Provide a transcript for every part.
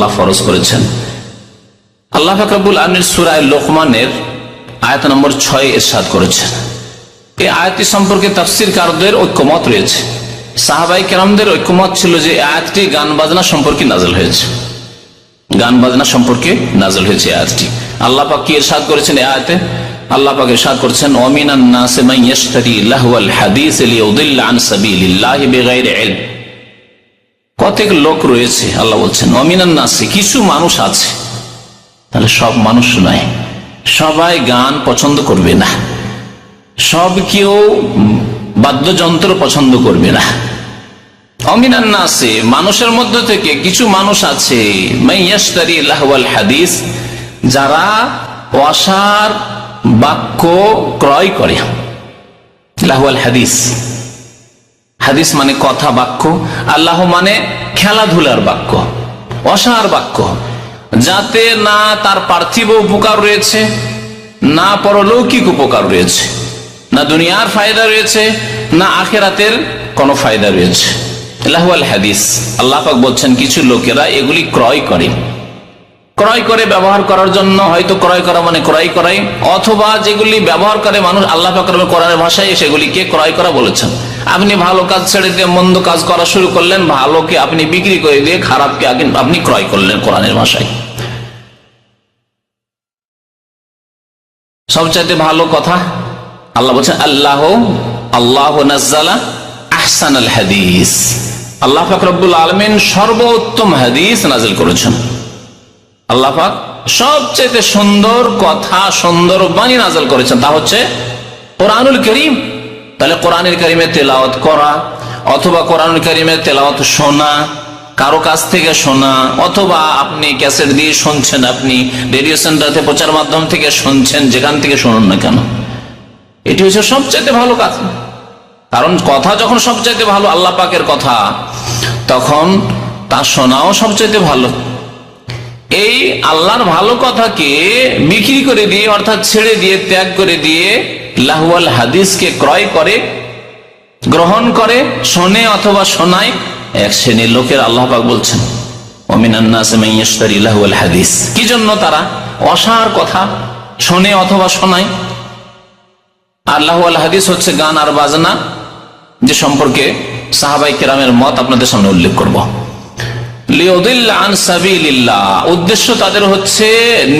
আল্লাহ ফরজ করেছেন। আল্লাহ ফাকরাবুল আমির সুরায় লোকমানের আয়াত নম্বর ছয় এরশাদ করেছেন। এই আয়াতটি সম্পর্কে তাফসির কারদের ঐক্যমত রয়েছে। সাহাবাই কেরামদের ঐক্যমত ছিল যে আয়াতটি গান বাজনা সম্পর্কে নাজল হয়েছে। গান বাজনা সম্পর্কে নাজল হয়েছে আয়াতটি। আল্লাহ পাক কি এরশাদ করেছেন এই আয়াতে? আল্লাহ পাক এরশাদ করেছেন ওমিনান নাসে মান ইয়াশতারি লাহওয়াল হাদিস লিইউদিল্লা আন সাবিলিল্লাহি বিগাইরি ইলম। কতক লোক রয়েছে, আল্লাহ বলছেন অমিনান নাসে, কিছু মানুষ আছে। তাহলে সব মানুষ নয়, সবাই গান পছন্দ করবে না। সব কেউ বাদ্যযন্ত্র পছন্দ করবে না। অমিনান নাসে, মানুষের মধ্য থেকে কিছু মানুষ আছে, মাইয়াশতারি লাহওয়াল হাদিস, যারা অসার বাক্য ক্রয় করে। লাহওয়াল হাদিস। হাদিস মানে কথা বাক্য, আল্লাহ মানে খেলাধুলার বাক্য, অসার বাক্য। যাতে না তার পার্থিব উপকার রয়েছে, না পরলৌকিক উপকার রয়েছে, না দুনিয়ার ফায়দা রয়েছে, না আখেরাতের কোনো ফায়দা রয়েছে। লাহুয়াল হাদিস। আল্লাহ পাক বলছেন, কিছু লোকেরা এগুলি ক্রয় করে। ক্রয় করে ব্যবহার করার জন্য হয়তো ক্রয় করা মানে ক্রয় করাই, অথবা যেগুলি ব্যবহার করে মানুষ আল্লাহ পাকরমের কোরআনের ভাষায় সেগুলিকে ক্রয় করা বলেছেন। আপনি ভালো কাজ ছেড়ে দিয়ে মন্দ কাজ করা শুরু করলেন, ভালোকে আপনি বিক্রি করে দিয়ে খারাপকে আগে- আপনি ক্রয় করলেন কোরআনের ভাষায়। সবচাইতে ভালো কথা, আল্লাহ বলছেন, আল্লাহ আল্লাহ নাজ্জালা আহসান আল হাদিস। আল্লাহ ফাকরুল আলমিন সর্বোত্তম হাদিস নাজিল করেছেন। আল্লাহ পাক সবচেয়ে সুন্দর কথা, সুন্দর বাণী নাজল করেছেন। তা হচ্ছে কোরআনুল করিম। তাহলে কোরআনুল করিমে তেলাওয়াত করা, অথবা কোরআনুল করিমে তেলাওয়াত শোনা, কারও কাছ থেকে শোনা, অথবা আপনি ক্যাসেট দিয়ে শুনছেন, আপনি রেডিও সেন্টার প্রচার মাধ্যম থেকে শুনছেন, যেখান থেকে শুনুন না কেন? এটি হচ্ছে সবচাইতে ভালো কাজ। কারণ কথা যখন সবচাইতে ভালো, আল্লাহ পাকের কথা, তখন তা শোনাও সবচাইতে ভালো। এই আল্লাহর ভালো কথাকে বিক্রি করে দিয়ে, অর্থাৎ ছেড়ে দিয়ে, ত্যাগ করে দিয়ে লাহুয়াল হাদিসকে ক্রয় করে, গ্রহণ করে, শোনে অথবা শোনায়, এক শ্রেণির লোকের আল্লাহ পাক বলছেন হাদিস। কি জন্য তারা? অসার কথা, শোনে অথবা শোনায়। আল্লাহ হাদিস হচ্ছে গান আর বাজনা, যে সম্পর্কে সাহাবাই কেরামের মত আপনাদের সামনে উল্লেখ করব। উদ্দেশ্য তাদের হচ্ছে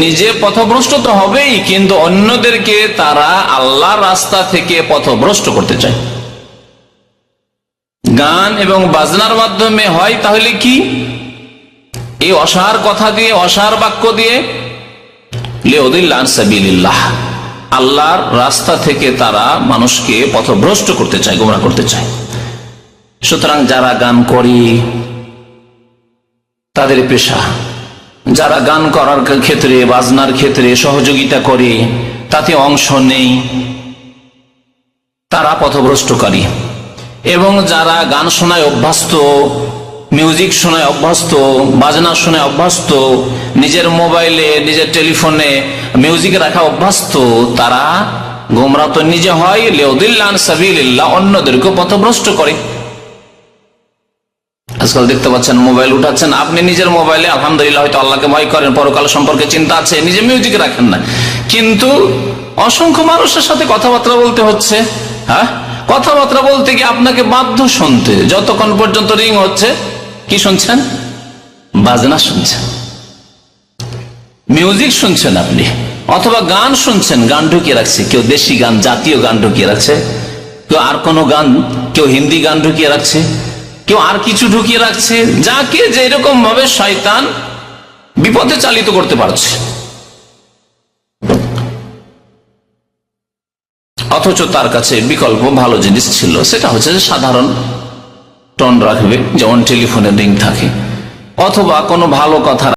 নিজে পথভ্রষ্ট তো হবেই, কিন্তু অন্যদেরকে তারা আল্লাহর রাস্তা থেকে পথভ্রষ্ট করতে চায়। গান এবং বাজনার মাধ্যমে হয় তাহলে কি? এই অসার কথা দিয়ে, অসার বাক্য দিয়ে। আল্লাহর রাস্তা থেকে তারা মানুষকে পথভ্রষ্ট করতে চায় গোমরা করতে চায়। সুতরাং যারা গান করি তাদের পেশা। যারা গান করার ক্ষেত্রে, বাজনার ক্ষেত্রে সহযোগিতা করে, তাতে অংশ নেই। তারা পথভ্রষ্টকারী। এবং যারা গান শোনায় অভ্যস্ত, মিউজিক শোনায় অভ্যস্ত, বাজনা শোনায় অভ্যস্ত, নিজের মোবাইলে, নিজের টেলিফোনে মিউজিক রাখা অভ্যস্ত, তারা গোমরা তো নিজে হয় লেউদিল্লান সাবিল্লাহ অন্যদেরকে পথভ্রষ্ট করে। আজকাল দেখতে পাচ্ছেন, মোবাইল উঠাচ্ছেন। আপনি নিজের মোবাইলে আলহামদুলিল্লাহ হয়তো আল্লাহকে ভয় করেন, পরকাল সম্পর্কে চিন্তা আছে, নিজে মিউজিক রাখেন না। কিন্তু অসংখ্য মানুষের সাথে কথাবার্তা বলতে হচ্ছে হ্যাঁ? কথাবার্তা বলতে গিয়ে আপনাকে বাধ্য শুনতে। যতক্ষণ পর্যন্ত রিং হচ্ছে, কি শুনছেন? বাজনা শুনছেন। মিউজিক শুনছেন আপনি, অথবা গান শুনছেন, গান ঢুকিয়ে রাখছে। কেউ দেশি গান, জাতীয় গান ঢুকিয়ে রাখছে, কেউ আর কোনো গান, কেউ হিন্দি গান ঢুকিয়ে রাখছে। কেউ আর কিছু ঢুকিয়ে রাখছে যাকে যেরকম ভাবে শয়তান বিপদে চালিত করতে পারছে। অথচ তার কাছে বিকল্প ভালো জিনিস ছিল, সেটা হচ্ছে যে সাধারণ টন রাখবে, যেমন টেলিফোনের রিং থাকে, অথবা কোনো ভালো কথা